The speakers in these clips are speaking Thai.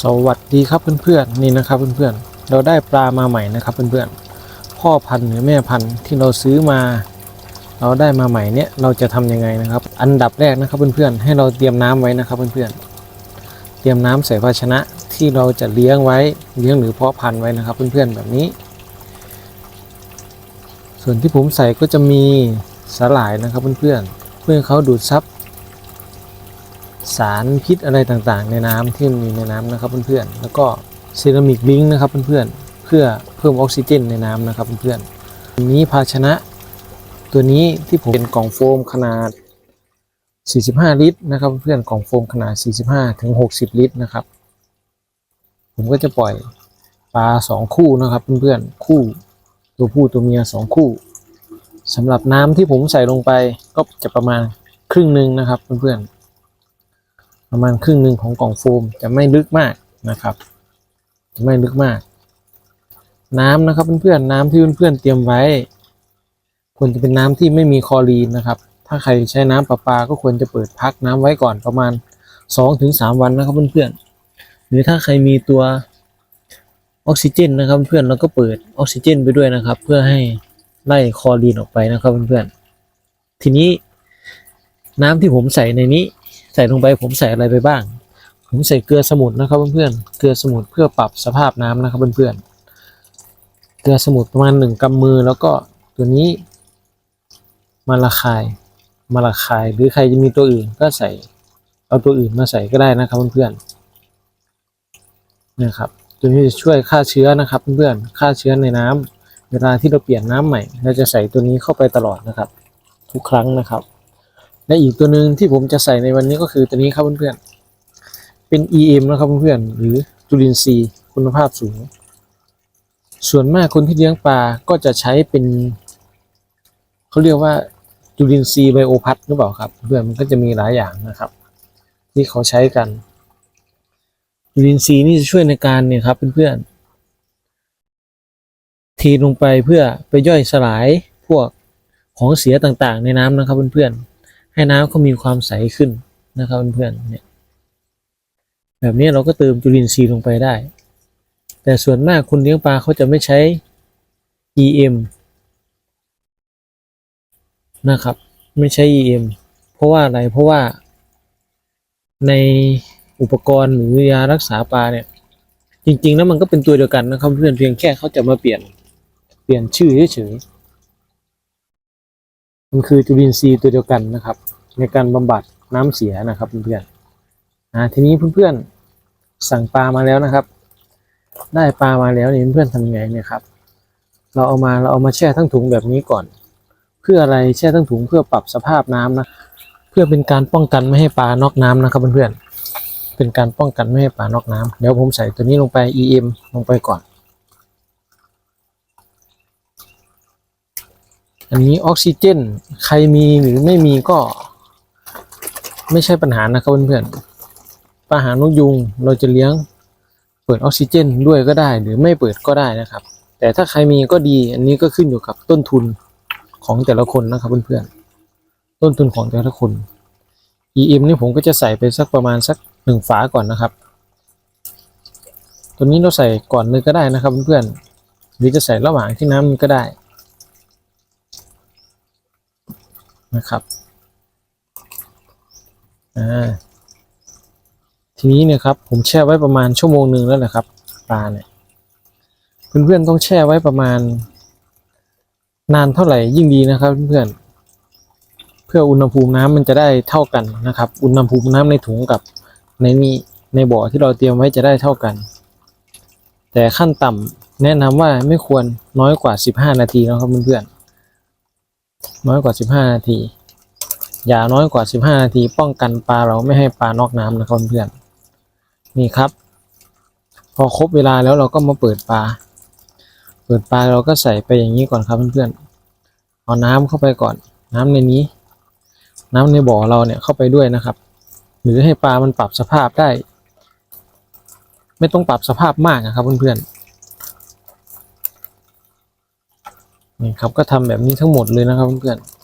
สวัสดีครับเพื่อนๆนี่นะครับเพื่อนๆเราได้ปลามาใหม่นะครับเพื่อนๆพ่อพันธุ์หรือแม่พันธุ์ที่เราซื้อมา เราได้มาใหม่เนี่ยเราจะทำยังไงนะครับ อันดับแรกนะครับเพื่อนๆให้เราเตรียมน้ำไว้นะครับเพื่อนๆเตรียมน้ำใส่ภาชนะที่เราจะเลี้ยงไว้เลี้ยงหรือเพาะพันธุ์ไว้นะครับเพื่อนๆแบบนี้ ส่วนที่ผมใส่ก็จะมีสาหร่ายนะครับเพื่อนๆเพื่อเขาดูดซับ สารพิษอะไรต่างๆ ในน้ำที่มีในน้ำนะครับเพื่อนๆแล้วก็เซรามิกลิงนะครับเพื่อนๆเพื่อเพิ่มออกซิเจนในน้ำนะครับเพื่อนๆอันนี้ภาชนะตัวนี้ที่ผมเป็นกล่องโฟมขนาด 45 ลิตรนะครับเพื่อนๆกล่องโฟมขนาด 45ถึง60 ลิตรนะครับผมก็จะปล่อยปลา2คู่นะครับเพื่อนๆคู่ตัวผู้ตัวเมีย2คู่สำหรับน้ำที่ผมใส่ลงไปก็จะประมาณครึ่งหนึ่งนะครับเพื่อนๆ ประมาณครึ่งหนึ่งของกล่องโฟมจะไม่ลึกมากนะครับจะไม่ลึกมาก น้ำนะครับเพื่อนๆน้ำที่เพื่อนๆเตรียมไว้ ควรจะเป็นน้ำที่ไม่มีคลอรีนนะครับ ถ้าใครใช้น้ำประปาก็ควรจะเปิดพักน้ำไว้ก่อนประมาณ 2-3 วันนะครับเพื่อนๆหรือถ้าใครมีตัวออกซิเจนนะครับเพื่อนเราก็เปิดออกซิเจนไปด้วยนะครับ เพื่อให้ไล่คลอรีนออกไปนะครับเพื่อนๆทีนี้น้ำที่ผมใส่ในนี้ ใส่ลงไปผมใส่อะไรไปบ้าง ผมใส่เกลือสมุนนะครับเพื่อนๆเกลือสมุนเพื่อปรับสภาพน้ำนะครับเพื่อนๆเกลือสมุนประมาณหนึ่งกำมือแล้วก็ตัวนี้มาละคายมาละคายหรือใครจะมีตัวอื่นก็ใส่เอาตัวอื่นมาใส่ก็ได้นะครับเพื่อนๆนะครับตัวนี้จะช่วยฆ่าเชื้อนะครับเพื่อนๆฆ่าเชื้อในน้ำเวลาที่เราเปลี่ยนน้ำใหม่ เราจะใส่ตัวนี้เข้าไปตลอดนะครับ ทุกครั้งนะครับ และอีกตัวหนึ่งที่ผมจะใส่ในวันนี้ก็คือตัวนี้ครับเพื่อนๆ เป็น EM นะครับเพื่อนๆ หรือจุลินทรีย์คุณภาพสูง ส่วนมากคนที่เลี้ยงปลาก็จะใช้เป็นเขาเรียกว่าจุลินทรีย์ไบโอพัทหรือเปล่าครับ เพื่อนมันก็จะมีหลายอย่างนะครับ ที่เขาใช้กันจุลินทรีย์นี่จะช่วยในการเนี่ยครับเพื่อนๆทีลงไปเพื่อไปย่อยสลายพวกของเสียต่างๆ ในน้ำนะครับเพื่อนๆ ให้น้ำเขามีความใสขึ้นนะครับเพื่อนๆเนี่ยแบบนี้เราก็เติมจุลินทรีย์ลงไปได้ แต่ส่วนมากคนเลี้ยงปลาเขาจะไม่ใช้ EM นะครับ ไม่ใช้ EM เพราะว่าอะไรเพราะว่า ในอุปกรณ์หรือยารักษาปลาเนี่ย จริง ๆ แล้วมันก็เป็นตัวเดียวกันนะครับเพื่อนเพียงแค่เขาจะมาเปลี่ยนเปลี่ยนชื่อเฉยๆ มันคือจุลินทรีย์ตัวเดียวกันนะครับ ในการบำบัดน้ำเสียนะครับเพื่อนๆอ่าทีนี้เพื่อนๆสั่งปลามาแล้วนะครับ ได้ปลามาแล้วนี่เพื่อนๆทำยังไงเนี่ยครับ เราเอามาเราเอามาแช่ทั้งถุงแบบนี้ก่อน เพื่ออะไรแช่ทั้งถุงเพื่อปรับสภาพน้ำนะเพื่อเป็นการป้องกันไม่ให้ปลานอกน้ำนะครับเพื่อนๆเป็นการป้องกันไม่ให้ปลานอกน้ำเดี๋ยวผมใส่ตัวนี้ลงไป EM ลงไปก่อน อันนี้ออกซิเจน ใครมีหรือไม่มีก็ ไม่ใช่ปัญหานะครับเพื่อนๆปัญหานกยุงเราจะเลี้ยงเปิดออกซิเจนด้วยก็ได้ หรือไม่เปิดก็ได้นะครับ แต่ถ้าใครมีก็ดี อันนี้ก็ขึ้นอยู่กับต้นทุนของแต่ละคนนะครับเพื่อนๆต้นทุนของแต่ละคน EM นี่ผมก็จะใส่ไปสักประมาณสักหนึ่งฝาก่อนนะครับ ตัวนี้เราใส่ก่อนเลยก็ได้นะครับเพื่อนๆหรือจะใส่ระหว่างที่น้ำมันก็ได้ นะครับอ่าทีนี้เนี่ยครับผมแช่ไว้ประมาณชั่วโมงหนึ่งแล้วแหละครับปลาเนี่ยเพื่อนๆต้องแช่ไว้ประมาณ นานเท่าไหร่ยิ่งดีนะครับเพื่อนๆเพื่ออุณหภูมิน้ำมันจะได้เท่ากันนะครับ อุณหภูมิน้ำในถุงกับในนี้ในบ่อที่เราเตรียมไว้จะได้เท่ากัน แต่ขั้นต่ำแนะนำว่าไม่ควรน้อยกว่า 15 นาทีนะครับเพื่อนๆ น้อยกว่า 15 นาที อย่าน้อยกว่า 15 นาที ป้องกันปลาเราไม่ให้ปลานอกน้ำนะครับเพื่อนนี่ครับ พอครบเวลาแล้วเราก็มาเปิดปลา เปิดปลาเราก็ใส่ไปอย่างนี้ก่อนครับเพื่อนๆเอาน้ำเข้าไปก่อน น้ำในนี้ น้ำในบ่อเราเนี่ยเข้าไปด้วยนะครับ หรือให้ปลามันปรับสภาพได้ ไม่ต้องปรับสภาพมากนะครับเพื่อนๆ นี่ครับก็ทำแบบนี้ทั้งหมดเลยนะครับเพื่อนๆ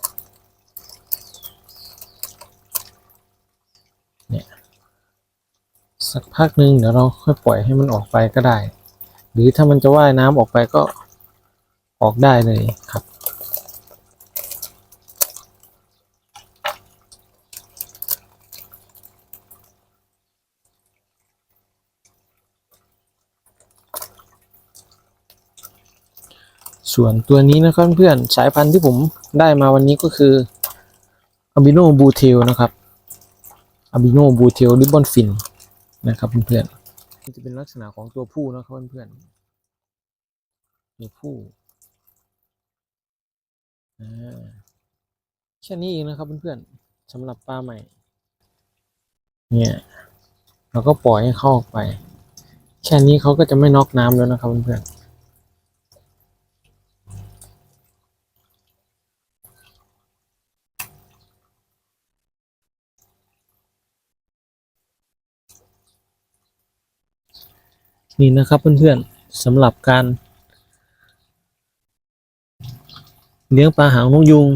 ใส่สักพักหนึ่งเดี๋ยวเราค่อยปล่อยให้มันออกไปก็ได้ หรือถ้ามันจะว่ายน้ำออกไปก็ออกได้เลยครับ ส่วนตัวนี้นะครับเพื่อนสายพันธุ์ที่ผมได้มาวันนี้ก็คือ a b i n o b u t e l นะครับ a b i n o b u t e l ribbon fin นะครับเพื่อนๆนี่จะเป็นลักษณะของตัวผู้นะครับเพื่อนๆตัวผู้อ่าแค่นี้เองนะครับเพื่อนๆสำหรับปลาใหม่ เนี่ยเราก็ปล่อยให้เข้าออกไป แค่นี้เขาก็จะไม่น็อกน้ำแล้วนะครับเพื่อนๆ นี่นะครับเพื่อนๆสำหรับการ เลี้ยงปลาหางนกยุง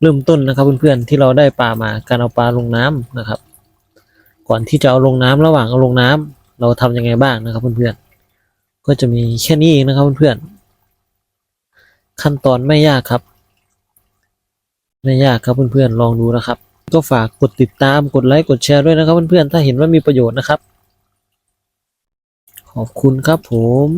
เริ่มต้นนะครับเพื่อนๆที่เราได้ปลามาการเอาปลาลงน้ำนะครับ ก่อนที่จะเอาลงน้ำระหว่างเอาลงน้ำเราทำยังไงบ้างนะครับเพื่อนๆก็จะมีแค่นี้เองนะครับเพื่อนๆขั้นตอนไม่ยากครับไม่ยากครับเพื่อนๆลองดูนะครับ ก็ฝากกดติดตามกดไลค์กดแชร์ด้วยนะครับเพื่อนๆถ้าเห็นว่ามีประโยชน์นะครับ ขอบคุณครับผม